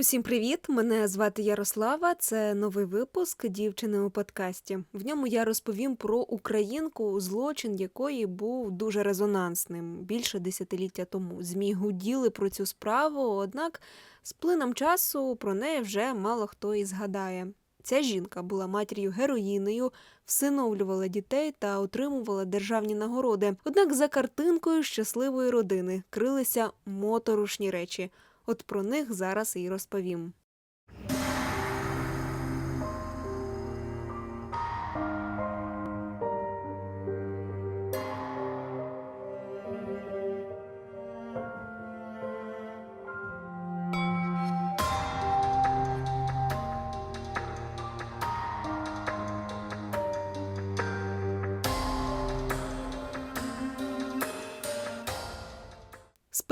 Усім привіт! Мене звати Ярослава. Це новий випуск дівчини у подкасті. В ньому я розповім про українку, злочин якої був дуже резонансним більше десятиліття тому. Змі гуділи про цю справу, однак з плином часу про неї вже мало хто і згадає. Ця жінка була матір'ю героїнею, всиновлювала дітей та отримувала державні нагороди. Однак за картинкою щасливої родини крилися моторошні речі. От про них зараз і розповім.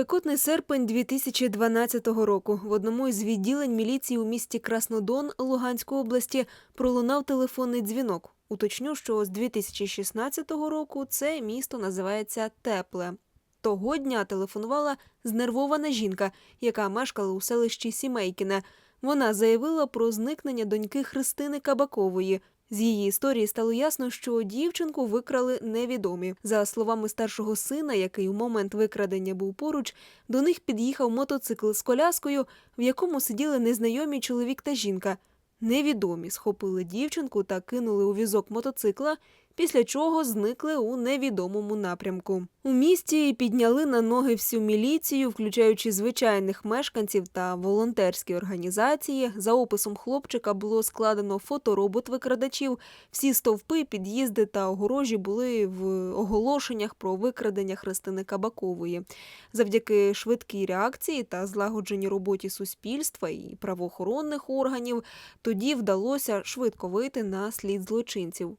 Спекотний серпень 2012 року в одному із відділень міліції у місті Краснодон Луганської області пролунав телефонний дзвінок. Уточню, що з 2016 року це місто називається Тепле. Того дня телефонувала знервована жінка, яка мешкала у селищі Сімейкіне. Вона заявила про зникнення доньки Христини Кабакової. З її історії стало ясно, що дівчинку викрали невідомі. За словами старшого сина, який у момент викрадення був поруч, до них під'їхав мотоцикл з коляскою, в якому сиділи незнайомі чоловік та жінка. Невідомі схопили дівчинку та кинули у візок мотоцикла, після чого зникли у невідомому напрямку. У місті підняли на ноги всю міліцію, включаючи звичайних мешканців та волонтерські організації. За описом хлопчика було складено фоторобот викрадачів. Всі стовпи, під'їзди та огорожі були в оголошеннях про викрадення Христини Кабакової. Завдяки швидкій реакції та злагодженій роботі суспільства і правоохоронних органів тоді вдалося швидко вийти на слід злочинців.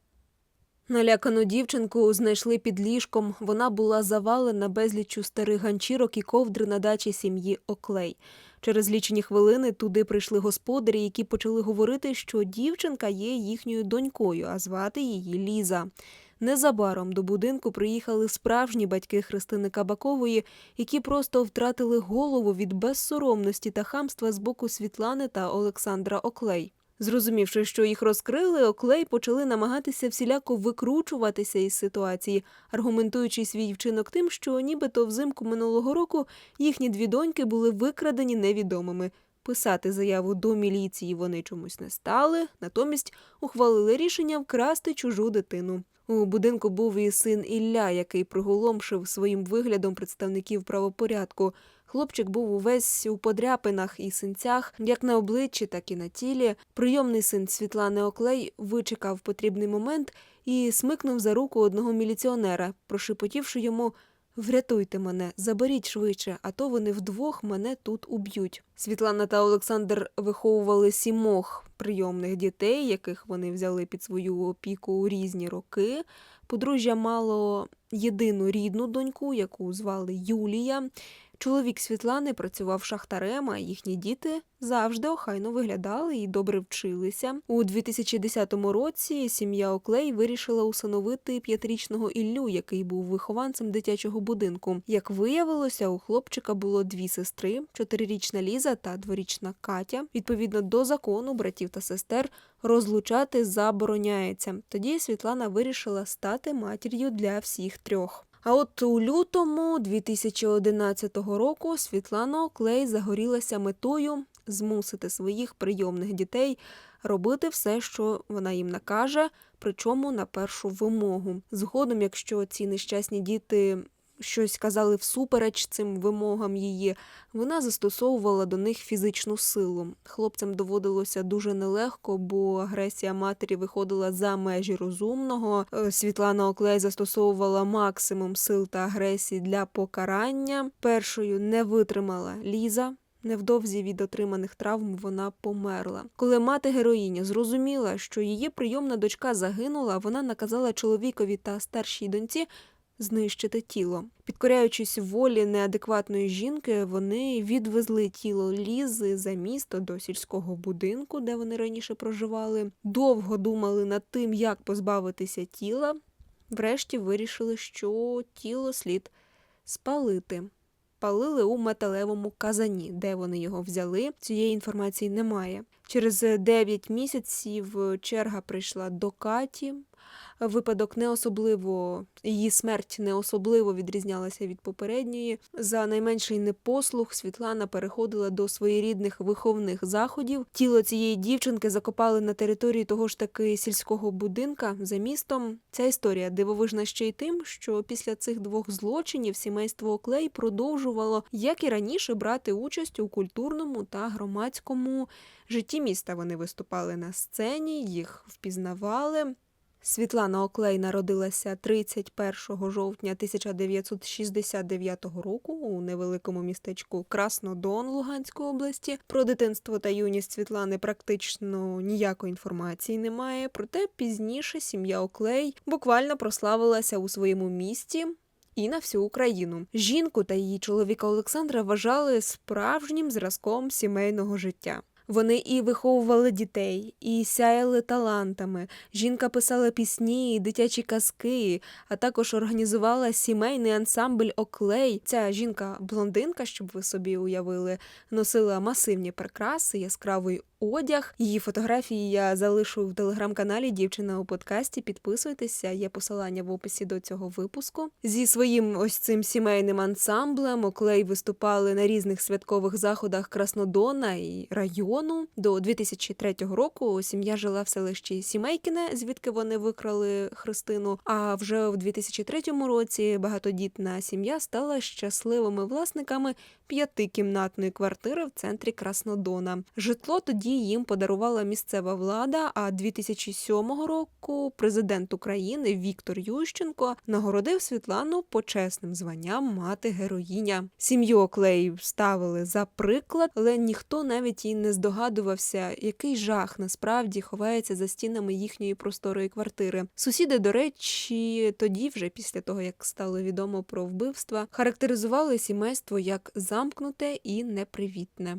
Налякану дівчинку знайшли під ліжком. Вона була завалена безліччю старих ганчірок і ковдри на дачі сім'ї Оклей. Через лічені хвилини туди прийшли господарі, які почали говорити, що дівчинка є їхньою донькою, а звати її Ліза. Незабаром до будинку приїхали справжні батьки Христини Кабакової, які просто втратили голову від безсоромності та хамства з боку Світлани та Олександра Оклей. Зрозумівши, що їх розкрили, Оклей почали намагатися всіляко викручуватися із ситуації, аргументуючи свій вчинок тим, що нібито взимку минулого року їхні дві доньки були викрадені невідомими. Писати заяву до міліції вони чомусь не стали, натомість ухвалили рішення вкрасти чужу дитину. У будинку був і син Ілля, який приголомшив своїм виглядом представників правопорядку. Хлопчик був увесь у подряпинах і синцях, як на обличчі, так і на тілі. Прийомний син Світлани Оклей вичекав потрібний момент і смикнув за руку одного міліціонера, прошепотівши йому Врятуйте мене, заберіть швидше, а то вони вдвох мене тут уб'ють. Світлана та Олександр виховували сімох прийомних дітей, яких вони взяли під свою опіку у різні роки. Подружжя мало єдину рідну доньку, яку звали Юлія. Чоловік Світлани працював шахтарем, а їхні діти завжди охайно виглядали і добре вчилися. У 2010 році сім'я Оклей вирішила усиновити п'ятирічного Іллю, який був вихованцем дитячого будинку. Як виявилося, у хлопчика було дві сестри: чотирирічна Ліза та дворічна Катя. Відповідно до закону братів та сестер розлучати забороняється. Тоді Світлана вирішила стати матір'ю для всіх трьох. А от у лютому 2011 року Світлана Оклей загорілася метою змусити своїх прийомних дітей робити все, що вона їм накаже, причому на першу вимогу. Згодом, якщо ці нещасні діти щось казали всупереч цим вимогам її, вона застосовувала до них фізичну силу. Хлопцям доводилося дуже нелегко, бо агресія матері виходила за межі розумного. Е, Світлана Оклей застосовувала максимум сил та агресії для покарання. Першою не витримала Ліза. Невдовзі від отриманих травм вона померла. Коли мати героїня зрозуміла, що її прийомна дочка загинула, вона наказала чоловікові та старшій доньці знищити тіло. Підкоряючись волі неадекватної жінки, вони відвезли тіло Лізи за місто до сільського будинку, де вони раніше проживали. Довго думали над тим, як позбавитися тіла. Врешті вирішили, що тіло слід спалити. палили у металевому казані. Де вони його взяли? Цієї інформації немає. Через 9 місяців черга прийшла до Каті. Випадок не особливо, її смерть не особливо відрізнялася від попередньої. За найменший непослух Світлана переходила до своєрідних виховних заходів. Тіло цієї дівчинки закопали на території того ж таки сільського будинка за містом. Ця історія дивовижна ще й тим, що після цих двох злочинів сімейство Оклей продовжувало, як і раніше, брати участь у культурному та громадському житті міста. Вони виступали на сцені, їх впізнавали. Світлана Оклей народилася 31 жовтня 1969 року у невеликому містечку Краснодон Луганської області. Про дитинство та юність Світлани практично ніякої інформації немає. Проте пізніше сім'я Оклей буквально прославилася у своєму місті. І на всю Україну жінку та її чоловіка Олександра вважали справжнім зразком сімейного життя. Вони і виховували дітей, і сяяли талантами. Жінка писала пісні, і дитячі казки, а також організувала сімейний ансамбль Оклей. Ця жінка блондинка, щоб ви собі уявили, носила масивні прикраси, яскравий одяг. Її фотографії я залишу в телеграм-каналі Дівчина у подкасті. Підписуйтеся, є посилання в описі до цього випуску. Зі своїм ось цим сімейним ансамблем Оклей виступали на різних святкових заходах Краснодона і району. До 2003 року сім'я жила в селищі Сімейкіне, звідки вони викрали Христину. А вже в 2003 році багатодітна сім'я стала щасливими власниками п'ятикімнатної квартири в центрі Краснодона. Житло тоді їм подарувала місцева влада. А 2007 року президент України Віктор Ющенко нагородив Світлану почесним званням мати героїня. Сім'ю Оклей ставили за приклад, але ніхто навіть і не здогадувався, який жах насправді ховається за стінами їхньої просторої квартири. Сусіди, до речі, тоді, вже після того як стало відомо про вбивства, характеризували сімейство як замкнуте і непривітне.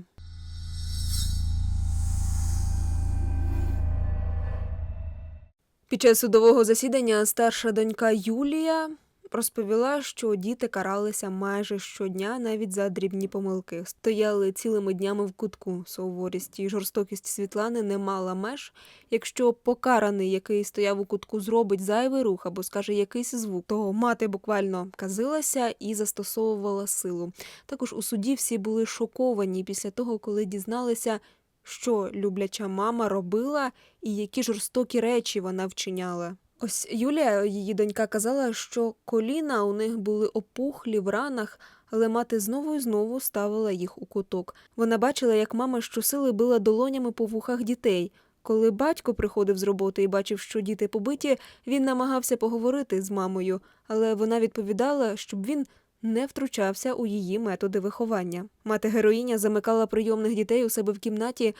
Під час судового засідання старша донька Юлія розповіла, що діти каралися майже щодня навіть за дрібні помилки. Стояли цілими днями в кутку. Суворість і жорстокість Світлани не мала меж. Якщо покараний, який стояв у кутку, зробить зайвий рух або скаже якийсь звук, то мати буквально казилася і застосовувала силу. Також у суді всі були шоковані після того, коли дізналися, що любляча мама робила і які жорстокі речі вона вчиняла. Ось Юлія, її донька, казала, що коліна у них були опухлі в ранах, але мати знову і знову ставила їх у куток. Вона бачила, як мама щосили била долонями по вухах дітей. Коли батько приходив з роботи і бачив, що діти побиті, він намагався поговорити з мамою, але вона відповідала, щоб він не втручався у її методи виховання. Мати героїня замикала прийомних дітей у себе в кімнаті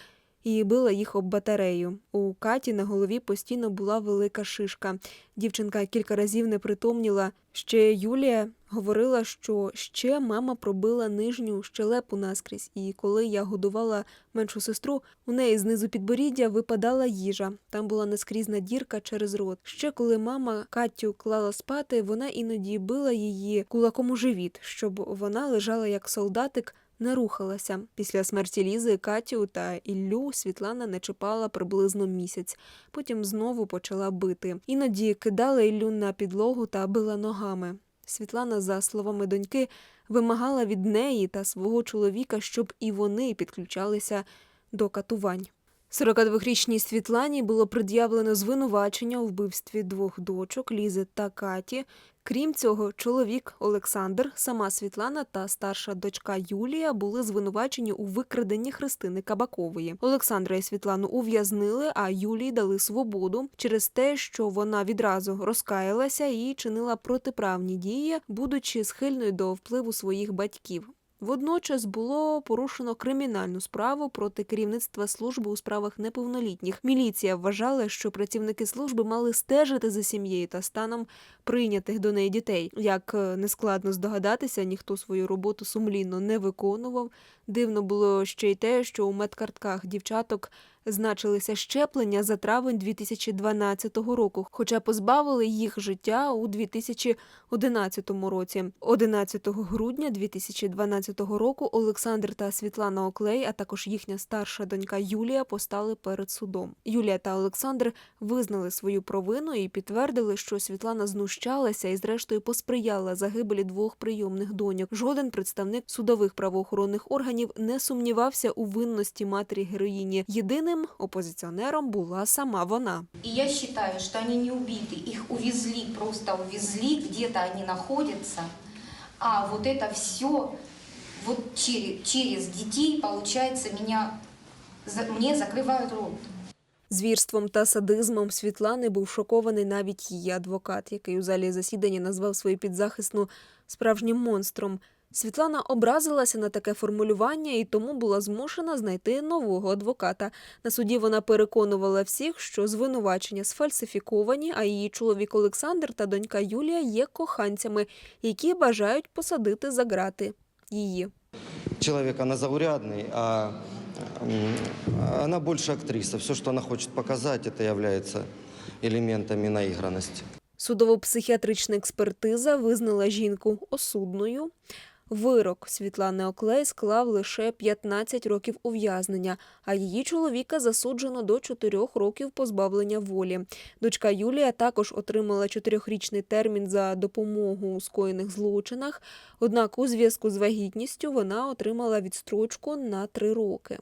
і била їх об батарею. У Каті на голові постійно була велика шишка. Дівчинка кілька разів не притомніла. Ще Юлія говорила, що ще мама пробила нижню щелепу наскрізь, і коли я годувала меншу сестру, у неї знизу підборіддя випадала їжа. Там була наскрізна дірка через рот. Ще коли мама Катю клала спати, вона іноді била її кулаком у живіт, щоб вона лежала як солдатик не рухалася. Після смерті Лізи Катю та Іллю Світлана не чіпала приблизно місяць. Потім знову почала бити. Іноді кидала Іллю на підлогу та била ногами. Світлана, за словами доньки, вимагала від неї та свого чоловіка, щоб і вони підключалися до катувань. 42-річній Світлані було пред'явлено звинувачення у вбивстві двох дочок Лізи та Каті. Крім цього, чоловік Олександр, сама Світлана та старша дочка Юлія були звинувачені у викраденні Христини Кабакової. Олександра і Світлану ув'язнили, а Юлії дали свободу через те, що вона відразу розкаялася і чинила протиправні дії, будучи схильною до впливу своїх батьків. Водночас було порушено кримінальну справу проти керівництва служби у справах неповнолітніх. Міліція вважала, що працівники служби мали стежити за сім'єю та станом прийнятих до неї дітей. Як е, нескладно здогадатися, ніхто свою роботу сумлінно не виконував. Дивно було ще й те, що у медкартках дівчаток значилися щеплення за травень 2012 року, хоча позбавили їх життя у 2011 році. 11 грудня 2012 року Олександр та Світлана Оклей, а також їхня старша донька Юлія постали перед судом. Юлія та Олександр визнали свою провину і підтвердили, що Світлана знущалася і, зрештою, посприяла загибелі двох прийомних доньок. Жоден представник судових правоохоронних органів не сумнівався у винності матері героїні Єдиним опозиціонером була сама вона. И я считаю, что они не убиты, их увезли, просто увезли, где-то они находятся. А вот это все вот через, через детей, получается, меня, за- мне закрывают рот. Звірством та садизмом Світлани був шокований навіть її адвокат, який у залі засідання назвав свою підзахисну справжнім монстром. Світлана образилася на таке формулювання і тому була змушена знайти нового адвоката. На суді вона переконувала всіх, що звинувачення сфальсифіковані, а її чоловік Олександр та донька Юлія є коханцями, які бажають посадити за грати її. человек, она заурядный, а м, она больше актриса. Все, что она хочет показать, это является элементами наигранности. Судово-психіатрична експертиза визнала жінку осудною. Вирок Світлани Оклей склав лише 15 років ув'язнення, а її чоловіка засуджено до 4 років позбавлення волі. Дочка Юлія також отримала 4-річний термін за допомогу у скоєних злочинах. Однак у зв'язку з вагітністю вона отримала відстрочку на 3 роки.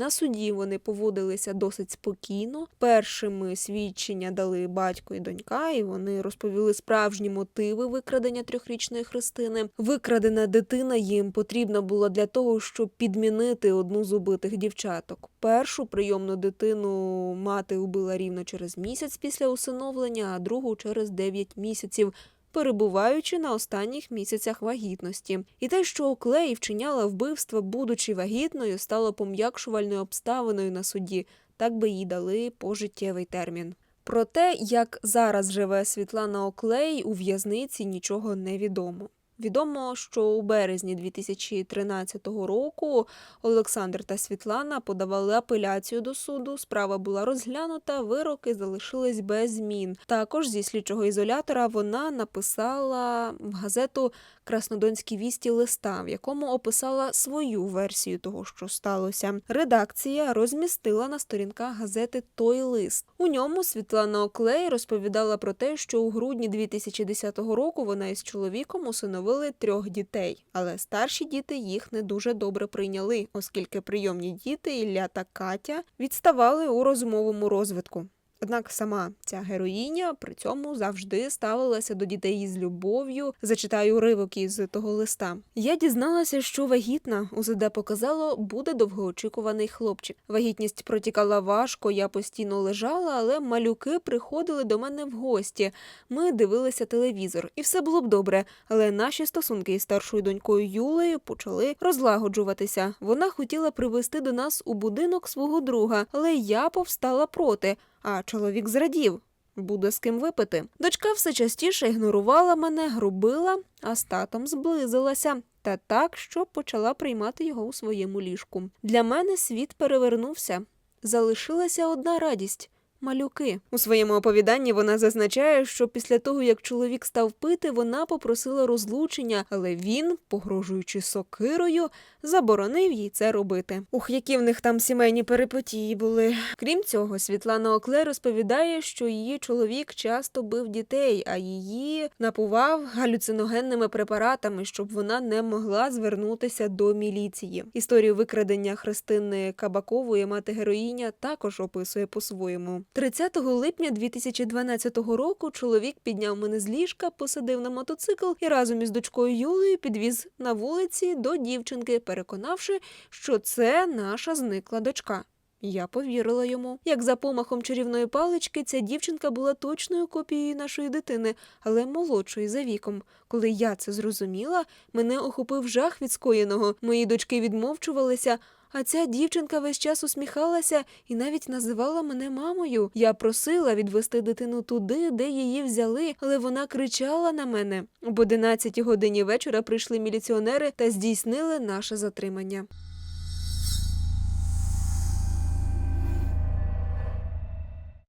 На суді вони поводилися досить спокійно. Першими свідчення дали батько і донька, і вони розповіли справжні мотиви викрадення трьохрічної Христини. Викрадена дитина їм потрібна була для того, щоб підмінити одну з убитих дівчаток. Першу прийомну дитину мати убила рівно через місяць після усиновлення, а другу через 9 місяців перебуваючи на останніх місяцях вагітності. І те, що Оклей вчиняла вбивство, будучи вагітною, стало пом'якшувальною обставиною на суді, так би їй дали пожиттєвий термін. Про те, як зараз живе Світлана Оклей, у в'язниці нічого не відомо. Відомо, що у березні 2013 року Олександр та Світлана подавали апеляцію до суду. Справа була розглянута, вироки залишились без змін. Також зі слідчого ізолятора вона написала в газету Краснодонські вісті листа, в якому описала свою версію того, що сталося. Редакція розмістила на сторінках газети той лист. У ньому Світлана Оклей розповідала про те, що у грудні 2010 року вона із чоловіком усиновили трьох дітей, але старші діти їх не дуже добре прийняли, оскільки прийомні діти Ілля та Катя відставали у розумовому розвитку. Однак сама ця героїня при цьому завжди ставилася до дітей із любов'ю. Зачитаю уривок із того листа. Я дізналася, що вагітна УЗД показало, буде довгоочікуваний хлопчик. Вагітність протікала важко, я постійно лежала, але малюки приходили до мене в гості. Ми дивилися телевізор, і все було б добре. Але наші стосунки із старшою донькою Юлею почали розлагоджуватися. Вона хотіла привезти до нас у будинок свого друга, але я повстала проти. А чоловік зрадів. Буде з ким випити. Дочка все частіше ігнорувала мене, грубила, а з татом зблизилася. Та так, що почала приймати його у своєму ліжку. Для мене світ перевернувся. Залишилася одна радість. Малюки у своєму оповіданні вона зазначає, що після того, як чоловік став пити, вона попросила розлучення, але він, погрожуючи сокирою, заборонив їй це робити. Ух, які в них там сімейні перипетії були. Крім цього, Світлана Окле розповідає, що її чоловік часто бив дітей, а її напував галюциногенними препаратами, щоб вона не могла звернутися до міліції. Історію викрадення Христини Кабакової мати героїня також описує по-своєму. 30 липня 2012 року чоловік підняв мене з ліжка, посадив на мотоцикл і разом із дочкою Юлею підвіз на вулиці до дівчинки, переконавши, що це наша зникла дочка. Я повірила йому. Як за помахом чарівної палички, ця дівчинка була точною копією нашої дитини, але молодшою за віком. Коли я це зрозуміла, мене охопив жах від скоєного. Мої дочки відмовчувалися, А ця дівчинка весь час усміхалася і навіть називала мене мамою. Я просила відвести дитину туди, де її взяли, але вона кричала на мене. Об 11 годині вечора прийшли міліціонери та здійснили наше затримання.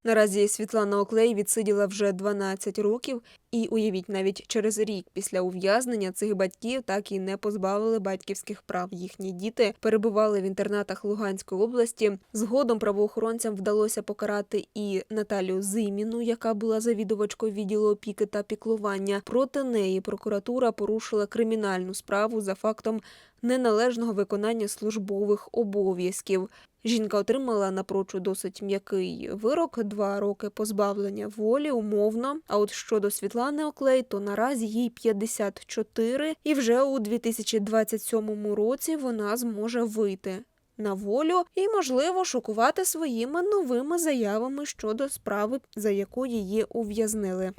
Наразі Світлана Оклей відсиділа вже 12 років, і уявіть, навіть через рік після ув'язнення цих батьків так і не позбавили батьківських прав. Їхні діти перебували в інтернатах Луганської області. Згодом правоохоронцям вдалося покарати і Наталію Зиміну, яка була завідувачкою відділу опіки та піклування. Проти неї прокуратура порушила кримінальну справу за фактом неналежного виконання службових обов'язків. Жінка отримала напрочуд досить м'який вирок два роки позбавлення волі умовно. А от щодо Світлани Оклей, то наразі їй 54, і вже у 2027 році вона зможе вийти на волю і, можливо, шокувати своїми новими заявами щодо справи, за яку її ув'язнили.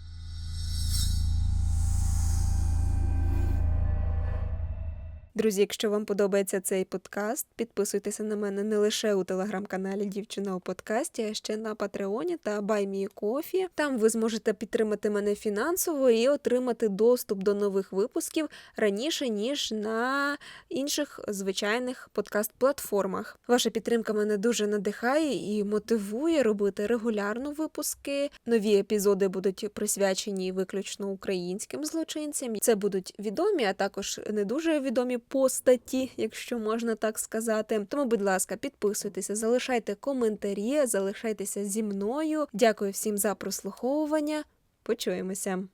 Друзі, якщо вам подобається цей подкаст, підписуйтеся на мене не лише у телеграм-каналі Дівчина у подкасті, а ще на Патреоні та Баймії Кофі. Там ви зможете підтримати мене фінансово і отримати доступ до нових випусків раніше ніж на інших звичайних подкаст-платформах. Ваша підтримка мене дуже надихає і мотивує робити регулярно випуски. Нові епізоди будуть присвячені виключно українським злочинцям. Це будуть відомі, а також не дуже відомі постаті, якщо можна так сказати. Тому, будь ласка, підписуйтеся, залишайте коментарі, залишайтеся зі мною. Дякую всім за прослуховування. Почуємося.